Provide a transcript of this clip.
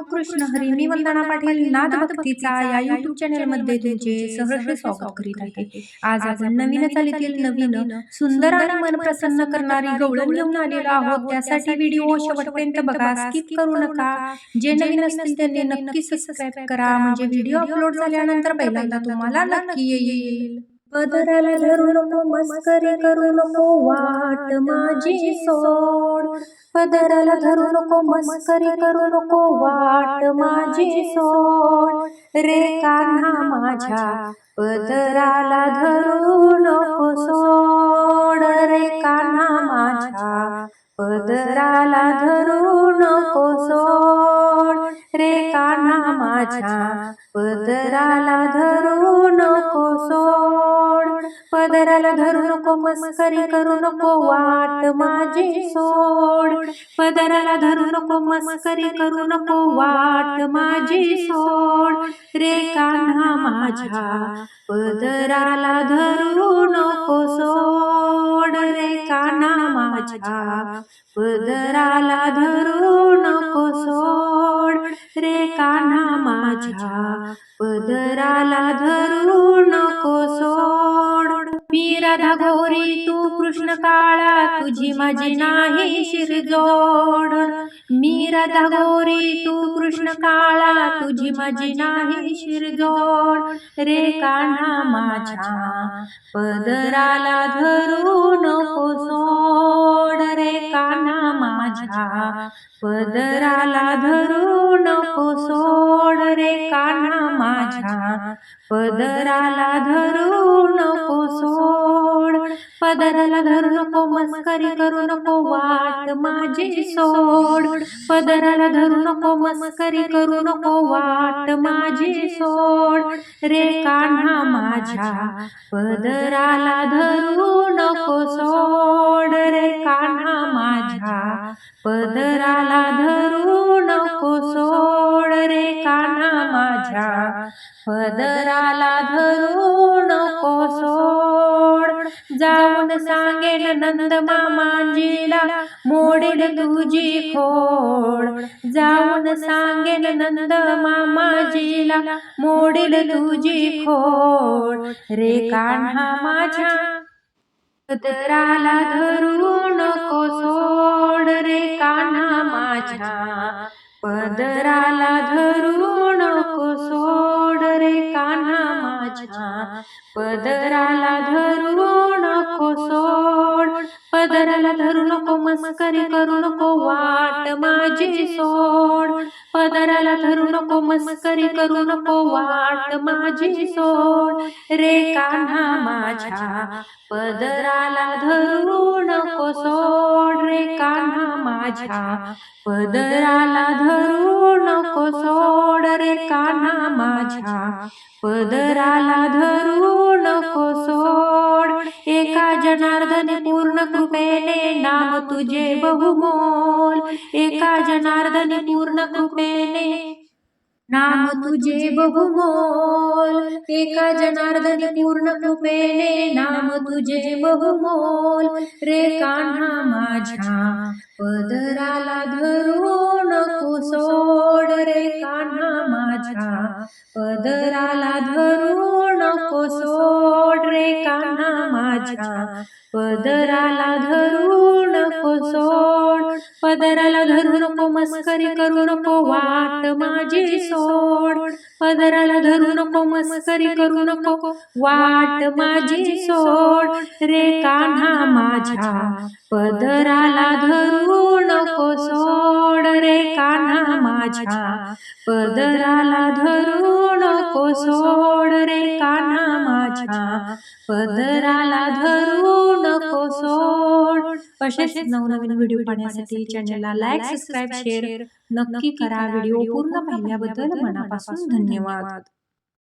रामकृष्ण हरी मी वंदना पाटील नाद भक्तीचा या युट्यूब चॅनलमध्ये तुमचे सहर्ष स्वागत करीत आहे. आज आपण नवीन चालीतील नवीन सुंदर आणि मन प्रसन्न करणारी गवळण घेऊन आलेलो आहोत. त्यासाठी व्हिडिओ शेवटपर्यंत बघा स्किप करू नका. जे नवीन असतील त्यांनी नक्की सबस्क्राईब करा. म्हणजे व्हिडिओ अपलोड झाल्यानंतर पहिल्यांदा तुम्हाला नक्की येईल. पदराला धरू नको मस्करी करू नको वाट माझी सोड. पदराला धरू नको मस्करी करू नको वाट माझी सोड. रे कान्हा माझ्या पदराला धरू नको सोड. रे कान्हा माझ्या पदराला धरू नको सोड. रे काना माझ्या पदराला धरू नको सोड. पदराला धरू नको मस्करी करू नको वाट माझी सोड. पदराला धरू नको मस्करी करू नको वाट माझी सोड. रे कान्हा माझ्या पदराला धरू नको सोड. रे कान्हा माझ्या पदराला धरू नको सोड. कान्हा माझ्या पदराला धरू नको मी राधा गोरी तू कृष्ण काळा तुझी माझी नाही शिरजोड मी राधा गोरी तू कृष्ण काळा तुझी माझी नाही शिरजोड रे कान्हा माझ्या पदराला धरू नको सोड. रे कान्हा माझ्या पदराला धरू नको सोड. रे कान्हा माझ्या पदराला धरू नको पदराला धरू नको मस्करी करू नको वाट माझी सोड. पदराला धरू नको मस्करी करू नको वाट माझी सोड. रे कान्हा माझ्या पदराला धरू नको सोड. रे कान्हा माझ्या पदराला धरू नको सोड. रे कान्हा माझ्या पदराला धरू नको सोड. जाऊन सांगेल नंद मामांजीला मोडेल तुझी खोड. जाऊन सांगेल नंद मामाजीला मोडेल तुझी खोड. रे कान्हा माझ्या पदराला धरू नको सोड. रे कान्हा माझ्या पदराला धरू नको सोड. रे कान्हा माझ्या पदराला धरू नको सोड. पदराला धरू नको मस्करी करू नको वाट माझी सोड. पदराला धरू नको मस्करी करू नको वाट माझी सोड. रे कान्हा माझ्या पदराला धरू माझ्या पदराला धरू नको सोड रे कान्हा माझ्या. पदराला धरू नको सोड. एका जनार्दने पूर्ण कृपेने नाम तुझे बहुमोल. एका जनार्दने पूर्ण कृपेने नाम तुझे बहुमोल. ते का जनार्दन पूर्ण कृपेने नाम तुझे बहुमोल. रे कान्हा माझ्या पदराला धरून सोड. रे कान्हा माझ्या पदराला धरून सोड. रे कान्हा माझ्या पदराला धरू नको सोड. पदराला धरू नको मस्करी करू नको वाट माझी सोड. पदराला धरू नको मस्करी करू नको वाट माझी सोड. रे कान्हा माझ्या पदराला धरू नको सोड. रे कान्हा माझ्या पदराला धरू नको सोड. रे माझ्या पदराला धरू नको सोड. असेच नवनवीन व्हिडिओ पाहण्यासाठी चॅनलला लाईक सबस्क्राईब शेअर नक्की करा व्हिडिओ पूर्ण पाहिल्याबद्दल मनापासून धन्यवाद.